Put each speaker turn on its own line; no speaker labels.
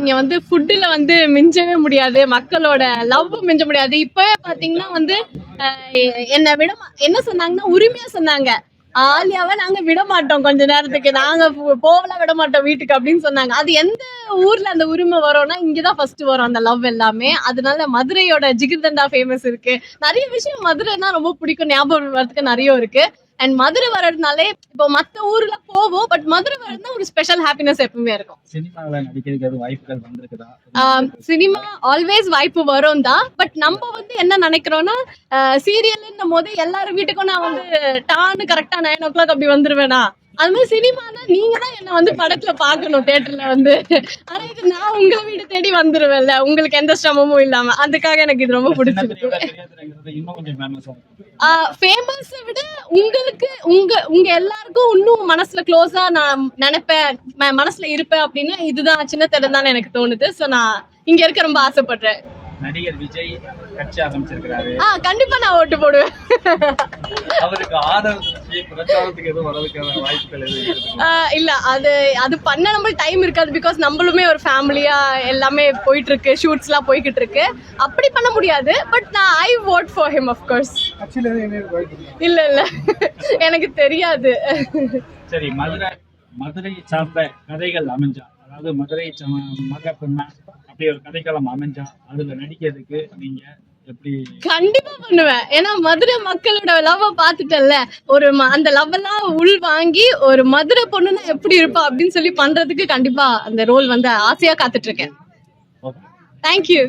இங்க வந்து ஃபுட்டுல வந்து மிஞ்சவே முடியாது மக்களோட லவ் மிஞ்ச முடியாது. இப்போ பாத்தீங்கன்னா வந்து என்ன என்னை விட என்ன சொன்னாங்கன்னா உரிமையா சொன்னாங்க. ஆலியாவை நாங்க விட மாட்டோம் கொஞ்ச நேரத்துக்கு. நாங்க போ- போகலாம் விட மாட்டோம் வீட்டுக்கு அப்படின்னு சொன்னாங்க. அது எந்த ஊர்ல அந்த உரிமை வரும்னா இங்கதான் ஃபர்ஸ்ட் வரும் அந்த லவ் எல்லாமே. அதனால மதுரையோட ஜிகிர்தண்டா ஃபேமஸ் இருக்கு. நிறைய விஷயம் மதுரைனா ரொம்ப பிடிக்கும் ஞாபகம் வரதுக்கு நிறைய இருக்கு. அண்ட் மதுரை வர்றதுனாலே இப்போ மத்த ஊர்ல போவோம் பட் மதுரை வர்றதுனா ஒரு ஸ்பெஷல் ஹாப்பினஸ் எப்பவுமே இருக்கும். சினிமா ஆல்வேஸ் வாய்ப்பு வரும் தான் பட் நம்ம வந்து என்ன நினைக்கிறோம்னா சீரியல்ன்னும் போது எல்லாரும் வீட்டுக்கும் நான் வந்து டான்னு கரெக்டா நைன் ஓ கிளாக் அப்படி வந்துருவேனா? அது மாதிரி சினிமானா நீங்க தான் என்ன வந்து படத்துல பார்க்கணும் தியேட்டர்ல வந்து. ஆனா இது நான் உங்க வீடு தேடி வந்துருவேன்ல. உங்களுக்கு எந்த சிரமமும் இல்லாம. அதுக்காக எனக்கு இது ரொம்ப பிடிச்சிருக்கு.
ஃபேமஸ்
விட உங்களுக்கு உங்க உங்க எல்லாருக்கும் இன்னும் மனசுல க்ளோஸா நான் நினைப்பேன் மனசுல இருப்பேன் அப்படின்னு இதுதான் சின்ன திடம் தான் எனக்கு தோணுது. ஸோ நான் இங்க இருக்க ரொம்ப ஆசைப்படுறேன்.
நடிகர் விஜய் கட்சி ஆரம்பிச்சிருக்கிறாரு.
ஆ கண்டிப்பா நான் ஓட்டு போடுவேன்.
அவருக்கு ஆதரவு
இல்ல அது அது பண்ண நம்ம டைம் இருக்காது பிகாஸ் நம்மளுமே ஒரு ஃபேமிலியா எல்லாமே போயிட்டு இருக்கு ஷூட்ஸ் எல்லாம் போய்கிட்டு இருக்கு அப்படி பண்ண முடியாது பட் நான் I vote for him of course. இல்ல இல்ல. எனக்கு தெரியாது.
சரி மதுரை மதுரை சார்ந்த கதைகள் அமைஞ்சா அதாவது மதுரை ச- மக பெண்ணா அப்படி ஒரு கதைக்களம் அமைஞ்சா அதுல நடிக்கிறதுக்கு நீங்க
கண்டிப்பா பண்ணுவேன். ஏன்னா மதுரை மக்களோட லவ் பார்த்துட்டேன்ல. ஒரு அந்த லவ் எல்லாம் உள் வாங்கி ஒரு மதுரை பொண்ணுன்னா எப்படி இருப்பா அப்படின்னு சொல்லி பண்றதுக்கு கண்டிப்பா அந்த ரோல் வந்து ஆசையா காத்துட்டு இருக்கேன். தேங்க்யூ